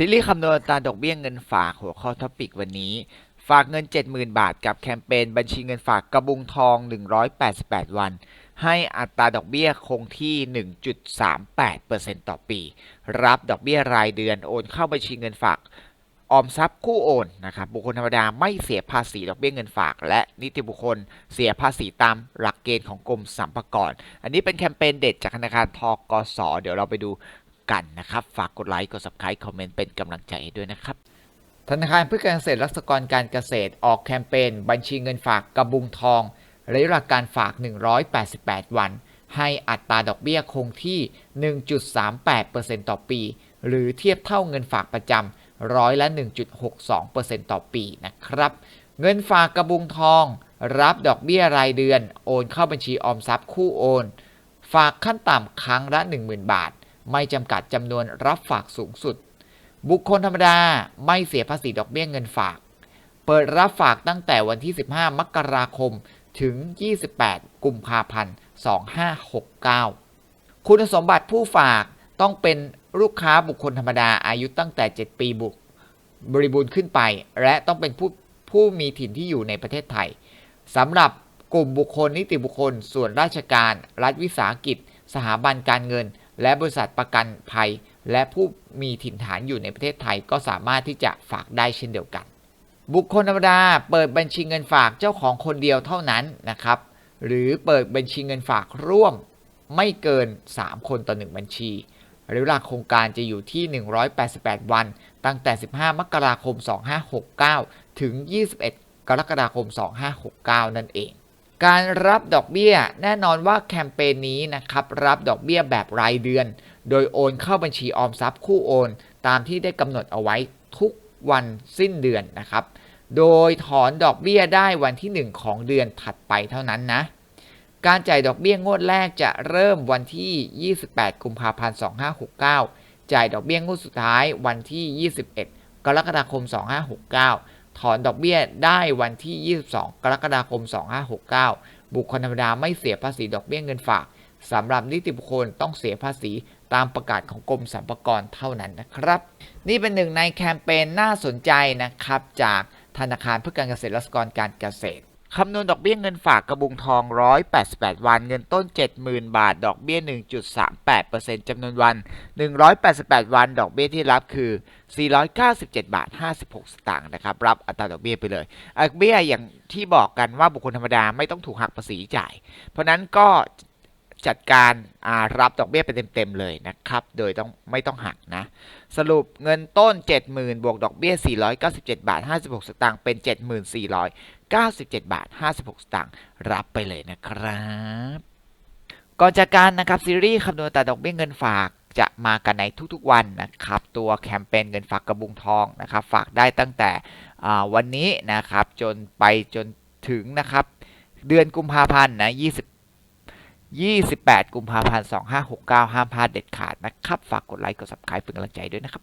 ซีรีส์คำนวณอัตราดอกเบี้ยเงินฝากหัวข้อท็อปิกวันนี้ ฝากเงิน 70,000 บาทกับแคมเปญบัญชีเงินฝากกระบุงทอง 188 วัน ให้อัตราดอกเบี้ยคงที่ 1.38%ต่อปี รับดอกเบี้ยรายเดือนโอนเข้าบัญชีเงินฝากออมทรัพย์คู่โอนนะครับบุคคลธรรมดาไม่เสียภาษีดอกเบี้ยเงินฝาก และนิติบุคคลเสียภาษีตามหลักเกณฑ์ของกรมสรรพากรอันนี้เป็นแคมเปญเด็ดจากธนาคารทกสเดี๋ยวเราไปดู กันนะครับ ฝากกดไลค์กด subscribe คอมเมนต์เป็นกำลังใจให้ด้วยนะครับธนาคารเพื่อการเกษตรและสหกรการเกษตรออกแคมเปญบัญชีเงินฝากกระบุงทองระยะเวลาการฝาก 188 วัน ให้อัตราดอกเบี้ยคงที่ 1.38%ต่อปี หรือเทียบเท่าเงินฝากประจำร้อยละ 1.62%ต่อปีนะครับ เงินฝากกระบุงทอง รับดอกเบี้ยรายเดือน โอนเข้าบัญชีออมทรัพย์คู่โอน ฝากขั้นต่ำครั้งละ 10,000 บาท ไม่จำกัดจำนวนรับฝากสูงสุด บุคคลธรรมดาไม่เสียภาษีดอกเบี้ยเงินฝาก เปิดรับฝากตั้งแต่วันที่ 15 มกราคม ถึง 28 กุมภาพันธ์ 2569 คุณสมบัติผู้ฝากต้องเป็นลูกค้าบุคคลธรรมดาอายุตั้งแต่ 7 ปีบุกบริบูรณ์ขึ้นไป และต้องเป็นผู้ผู้มีถิ่นที่อยู่ในประเทศไทยสำหรับกลุ่มบุคคลนิติบุคคล ส่วนราชการ รัฐวิสาหกิจ สถาบันการเงิน และบริษัทประกันภัย และผู้มีถิ่นฐานอยู่ในประเทศไทยก็สามารถที่จะฝากได้เช่นเดียวกัน บุคคลธรรมดาเปิดบัญชีเงินฝากเจ้าของคนเดียวเท่านั้นนะครับหรือเปิดบัญชีเงินฝากร่วมไม่เกิน 3 คนต่อ 1 บัญชี หระยะเวลาโครงการจะอยู่ที่ 188 วัน ตั้งแต่ 15 มกราคม 2569 ถึง 21 กรกฎาคม 2569 นั่นเอง การรับดอกเบี้ยแน่นอนว่าแคมเปญนี้นะครับรับดอกเบี้ยแบบรายเดือน โดยโอนเข้าบัญชีออมทรัพย์คู่โอน ตามที่ได้กำหนดเอาไว้ทุกวันสิ้นเดือนนะครับ โดยถอนดอกเบี้ยได้วันที่ 1 ของเดือนถัดไปเท่านั้นนะ การจ่ายดอกเบี้ยงวดแรกจะเริ่มวันที่ 28 กุมภาพันธ์ 2569 จ่ายดอกเบี้ยงวดสุดท้ายวันที่ 21 กรกฎาคม 2569 ถอนดอกเบี้ยได้วันที่ 22 กรกฎาคม 2569 บุคคลธรรมดาไม่เสียภาษีดอกเบี้ยเงินฝากสำหรับนิติบุคคลต้องเสียภาษีตามประกาศของกรมสรรพากรเท่านั้นนะครับ นี่เป็นหนึ่งในแคมเปญน่าสนใจนะครับ จากธนาคารเพื่อการเกษตรและสหกรณ์การเกษตร คำนวณดอกเบี้ยเงินฝากกระบุงทอง 188 วัน เงินต้น 70,000 บาท ดอกเบี้ย 1.38%จำนวนวัน 188 วัน ดอกเบี้ยที่รับคือ 497 บาท 56 สตางค์นะครับ รับอัตราดอกเบี้ยไปเลยดอัตราเบี้ยอย่างที่บอกกันว่าบุคคลธรรมดาไม่ต้องถูกหักภาษีจ่าย เพราะนั้นก็จัดการรับดอกเบี้ยไปเต็มๆเลยนะครับ โดยต้องไม่ต้องหักนะ สรุปเงินต้น 70,000 บวกดอกเบี้ย 497 บาท 56 สตางค์ เป็น 97 บาท 56 สตางค์รับไปเลยนะครับ ก่อนจากการนะครับซีรีส์คำนวณอัตาดอกเบี้ยเงินฝากจะมากันในทุกๆวันนะครับ ตัวแคมเปญเงินฝากกระบุงทองนะครับ ฝากได้ตั้งแต่วันนี้นะครับ จนไปจนถึงนะครับ เดือนกุมภาพันธ์นะ 20 28 กุมภาพันธ์ 2569 ห้ามพลาดเด็ดขาดนะครับ ฝากกดไลค์ กด subscribe เป็นกำลังใจด้วยนะครับ